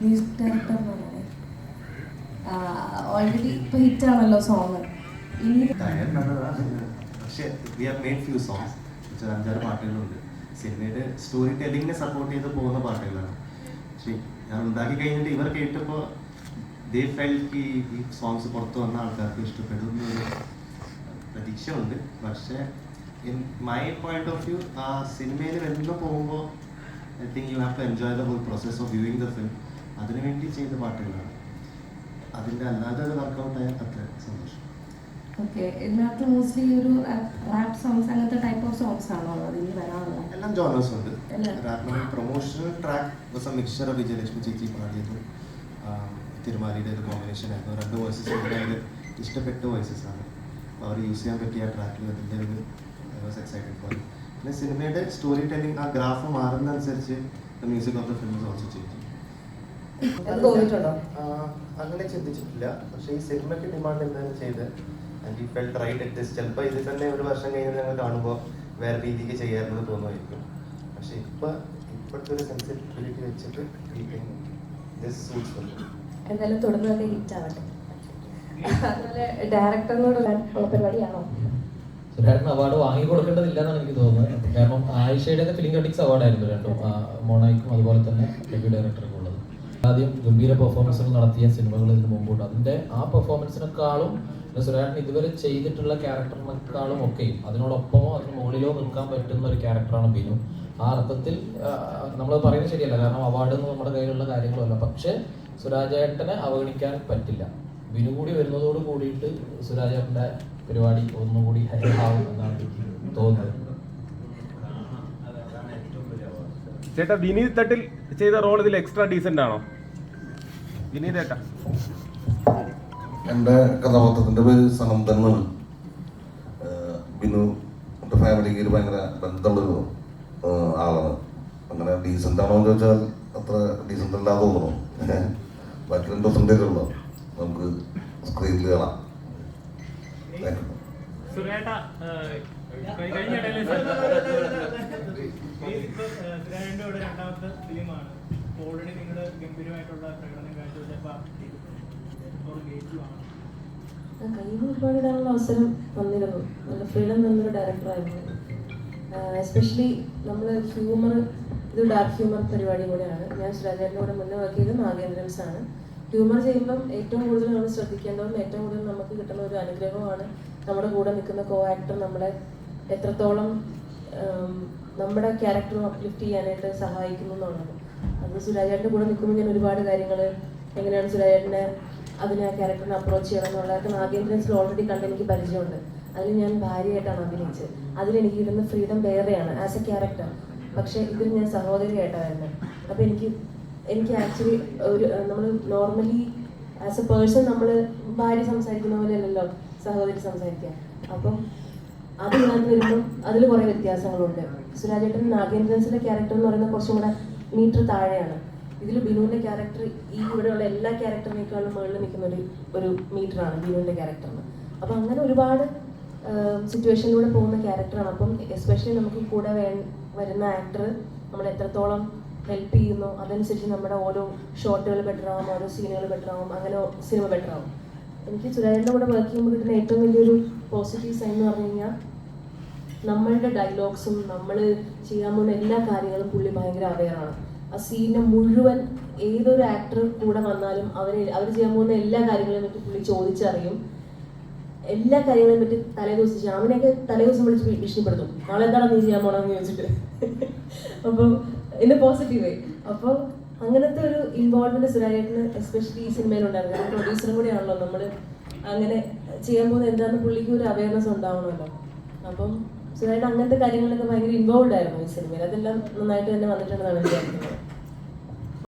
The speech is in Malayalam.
മ്യൂസിക് ഡയറക്ടർ എന്ന് പറയുന്നത് ഓൾറെഡി ഇപ്പൊ ഹിറ്റ് ആണല്ലോ സോങ് പക്ഷേ വി ഹാവ് ഫ്യൂ സോങ്സ് സിനിമയുടെ സ്റ്റോറി ടെല്ലിങ്ങിനെ സപ്പോർട്ട് ചെയ്ത് പോകുന്ന പാട്ടുകളാണ്. പക്ഷേ ഞാൻ ഉണ്ടാക്കി കഴിഞ്ഞിട്ട് ഇവർ കേട്ടപ്പോൾ ദേ ഫെൽക്ക് ഈ സോങ്സ് പുറത്തു വന്ന ആൾക്കാർക്ക് ഇഷ്ടപ്പെടും ഒരു പ്രതീക്ഷ ഉണ്ട് പക്ഷേ in my point of view ആ സിനിമയിൽ വരുന്ന പോകുമ്പോൾ I think you have to enjoy the whole process of viewing the film അതിനുവേണ്ടി ചെയ്ത പാട്ടുകളാണ്. അതിന്റെ അല്ലാതെ അത് വർക്കൗട്ടായ അത്ര സന്തോഷം. ഓക്കെ ഇതിനകത്ത് മോസ്റ്റ്ലി ഒരു റാപ്പ് സോങ്സ് അങ്ങനത്തെ ടൈപ്പ് ഓഫ് സോങ്സ് ആണോ എല്ലാം ജോണേഴ്സ് ഉണ്ട്. Promotional track was a mixer of Vijayalakshmi ചേച്ചി പാടിയതും ആം, തിരുമാലിയുടെ ഒരു കോമ്പിനേഷൻ ആയിരുന്നു. രണ്ട് വോയിസസ് ഇഷ്ടപ്പെട്ട വോയിസസ് ആണ്. അവർ യൂസ് ചെയ്യാൻ പറ്റിയ ട്രാക്കിൽ അതിന്റെ ഒരു വാസ് എക്സൈറ്റഡ് ഫോർ പിന്നെ സിനിമയുടെ സ്റ്റോറി ടെല്ലിംഗ് ആ graph മാറുന്നതനുസരിച്ച് music of the films also change തോന്നിയിട്ടുണ്ടോ? അങ്ങനെ ചിന്തിച്ചിട്ടില്ല. പക്ഷെ ഈ സിനിമയ്ക്ക് ഡിമാൻഡ് എന്തായാലും ചെയ്ത് ആൻഡ് ഈ ഫെൽറ്റ് റൈറ്റ് അറ്റ് ചിലപ്പോൾ ഇതിൽ തന്നെ ഒരു വർഷം കഴിഞ്ഞ് ഞങ്ങൾ കാണുമ്പോൾ വേറെ രീതിക്ക് ചെയ്യാറുണ്ട് തോന്നുമായിരിക്കും. പക്ഷെ ഇപ്പൊ ഇപ്പോഴത്തെ ഒരു സെൻസിറ്റിവിറ്റി വെച്ചിട്ട് എന്തായാലും തുടർന്നൊക്കെ ഹിറ്റ് ആവട്ടെ. അതുപോലെ പരിപാടിയാണോ? അവാർഡ് വാങ്ങി കൊടുക്കേണ്ടതില്ല എന്നാണ് എനിക്ക് തോന്നുന്നത്. കാരണം ആയിഷയുടെ ഫിലിം ക്രിറ്റിക്സ് അവാർഡായിരുന്നു രണ്ടും മോണായിക്കും അതുപോലെ തന്നെ ഡെബ്യൂ ഡയറക്ടർക്കും. ഉള്ളത് ആദ്യം ഗംഭീര പെർഫോമൻസുകൾ നടത്തിയ സിനിമകൾ ഇതിന് മുമ്പുണ്ട്. അതിന്റെ ആ പെർഫോമൻസിനേക്കാളും പിന്നെ ഇതുവരെ ചെയ്തിട്ടുള്ള ക്യാരക്ടറിനേക്കാളും ഒക്കെ അതിനോടൊപ്പമോ അതിന് മുകളിലോ നിൽക്കാൻ പറ്റുന്ന ഒരു ക്യാരക്ടറാണ് ബിനു. ആ അർത്ഥത്തിൽ നമ്മൾ പറയുന്നത് ശരിയല്ല. കാരണം അവാർഡ് നമ്മുടെ കയ്യിലുള്ള കാര്യങ്ങളല്ല. പക്ഷേ സുരാജേട്ടനെ അവഗണിക്കാൻ പറ്റില്ല. ബിനു കൂടി വരുന്നതോട് കൂടിയിട്ട് സുരാജേട്ടന്റെ പരിപാടി ഒന്നുകൂടി ഹൈലാവും എന്നാണ് തോന്നുന്നത്. ചേട്ടാ വിനീത് തട്ടിൽ ചെയ്ത റോൾ ഇതിൽ എക്സ്ട്രാ ഡീസെന്റ് ആണോ? വിനീത് ഏട്ടാ എന്റെ കഥാപാത്രത്തിന്റെ പേര് സനന്ദൻ എന്നാണ് എന്റെ ഫാമിലിക്ക് ഒരു ഭയങ്കര ബന്ധമുള്ളൊരു ആളാണ്. അങ്ങനെ ഡീസന്റ് ആണോ എന്ന് ചോദിച്ചാൽ അത്ര ഡീസന്റ് അല്ലാതെ തോന്നുന്നു. ബാക്കി രണ്ട് പെർസെന്റേജ് ഉള്ളൂ. നമുക്ക് സ്ക്രീനിൽ കാണാം. താങ്ക് യു സുരേട്ട കഴിഞ്ഞ ഇടയിൽ രണ്ടാമത്തെ ഫിലിമാണ് ഓൾറെഡി നിങ്ങൾ ഗംഭീരമായിട്ടുള്ള പ്രകടനം ഒരുപാട് ഇടാനുള്ള അവസരം വന്നിരുന്നു നല്ല ഫ്രീഡം തന്നൊരു ഡയറക്ടറായിരുന്നു എസ്പെഷ്യലി നമ്മൾ ഹ്യൂമർ ഇത് ഡാർക്ക് ഹ്യൂമർ പരിപാടി കൂടെയാണ്. ഞാൻ ശ്രീരാജേന്റെ കൂടെ മുന്നേ വർക്ക് ചെയ്ത് നാഗേന്ദ്രൻസ് ആണ്. ഹ്യൂമർ ചെയ്യുമ്പം ഏറ്റവും കൂടുതൽ നമ്മൾ ശ്രദ്ധിക്കേണ്ടതും ഏറ്റവും കൂടുതൽ നമുക്ക് കിട്ടുന്ന ഒരു അനുഗ്രഹമാണ് നമ്മുടെ കൂടെ നിൽക്കുന്ന കോ ആക്ടർ നമ്മളെ എത്രത്തോളം നമ്മുടെ ക്യാരക്ടർ അപ്ലിഫ്റ്റ് ചെയ്യാനായിട്ട് സഹായിക്കുന്നു എന്നുള്ളത്. അത് സുരാജേട്ടന്റെ കൂടെ നിൽക്കുമ്പോൾ ഞാൻ ഒരുപാട് കാര്യങ്ങൾ എങ്ങനെയാണ് സുരാജേട്ടനെ അതിനെ ആ ക്യാരക്ടറിനെ അപ്രോച്ച് ചെയ്യണം എന്നുള്ളതൊക്കെ നാഗേന്ദ്രൻസിൽ ഓൾറെഡി കണ്ട് എനിക്ക് പരിചയമുണ്ട്. അതിൽ ഞാൻ ഭാര്യയായിട്ടാണ് അഭിനയിച്ചത്. അതിലെനിക്ക് കിട്ടുന്ന ഫ്രീഡം വേറെയാണ് ആസ് എ ക്യാരക്ടർ പക്ഷേ ഇതിൽ ഞാൻ സഹോദരിയായിട്ടായിരുന്നു. അപ്പോൾ എനിക്ക് എനിക്ക് ആക്ച്വലി ഒരു നമ്മൾ നോർമലി ആസ് എ പേഴ്സൺ നമ്മൾ ഭാര്യ സംസാരിക്കുന്ന പോലെ അല്ലല്ലോ. സഹോദരി സംസാരിക്കുക. അപ്പം അത് ഇതിനകത്ത് വരുമ്പം അതിൽ കുറേ വ്യത്യാസങ്ങളുണ്ട്. സുരാജേട്ടൻ നാഗേന്ദ്രൻസിന്റെ ക്യാരക്ടർ എന്ന് പറയുന്നത് കുറച്ചും കൂടെ മീറ്റർ താഴെയാണ്. ഇതിൽ ബിനുവിന്റെ ക്യാരക്ടർ ഈ ഇവിടെയുള്ള എല്ലാ ക്യാരക്ടറിനേക്കാളും മുകളിൽ നിൽക്കുന്ന ഒരു ഒരു മീറ്ററാണ് ബിനുവിന്റെ ക്യാരക്ടറിന് അപ്പം അങ്ങനെ ഒരുപാട് സിറ്റുവേഷനിലൂടെ പോകുന്ന ക്യാരക്ടറാണ് അപ്പം എസ്പെഷ്യലി നമുക്ക് കൂടെ വേ വരുന്ന ആക്ടർ നമ്മൾ എത്രത്തോളം ഹെൽപ്പ് ചെയ്യുന്നു അതനുസരിച്ച് നമ്മുടെ ഓരോ ഷോട്ടുകൾ ബെറ്റർ ആവും ഓരോ സീനുകൾ ബെറ്റർ ആവും അങ്ങനെ സിനിമ ബെറ്റർ ആവും. എനിക്ക് സുരേന്ദ്രന്റെ കൂടെ വർക്ക് ചെയ്യുമ്പോൾ കിട്ടുന്ന ഏറ്റവും വലിയൊരു പോസിറ്റീവ് സൈൻ എന്ന് പറഞ്ഞു കഴിഞ്ഞാൽ നമ്മളുടെ ഡയലോഗ്സും നമ്മൾ ചെയ്യാൻ പോകുന്ന എല്ലാ കാര്യങ്ങളും പുള്ളി ഭയങ്കര അവെയറാണ് ആ സീനിനെ മുഴുവൻ ഏതൊരു ആക്ടർ കൂടെ വന്നാലും അവർ അവർ ചെയ്യാൻ പോകുന്ന എല്ലാ കാര്യങ്ങളെയും പറ്റി പുള്ളി ചോദിച്ചറിയും. എല്ലാ കാര്യങ്ങളെയും പറ്റി തലേ ദിവസം അവനെയൊക്കെ തലേ ദിവസം വിളിച്ച് ഭീഷണിപ്പെടുത്തും. നാളെ എന്താണ് നീ ചെയ്യാൻ പോണെന്ന് ചോദിച്ചിട്ട്? അപ്പം ഇന്ന് പോസിറ്റീവ് അപ്പോൾ അങ്ങനത്തെ ഒരു ഇൻവോൾവ്മെന്റ് സുരാജേട്ടന് എസ്പെഷ്യലി ഈ സിനിമയിലുണ്ടായിരുന്നു കാരണം പ്രൊഡ്യൂസറും കൂടെയാണല്ലോ നമ്മൾ അങ്ങനെ ചെയ്യാൻ പോകുന്ന എന്താണെന്ന് പുള്ളിക്ക് ഒരു അവയർനെസ് ഉണ്ടാവണമല്ലോ. അപ്പം സുരാജേട്ടൻ അങ്ങനത്തെ കാര്യങ്ങളിലൊക്കെ ഭയങ്കര ഇൻവോൾവ് ആയിരുന്നു ഈ സിനിമയിൽ അതെല്ലാം നന്നായിട്ട് തന്നെ വന്നിട്ടുണ്ടെന്നാണ് എനിക്ക്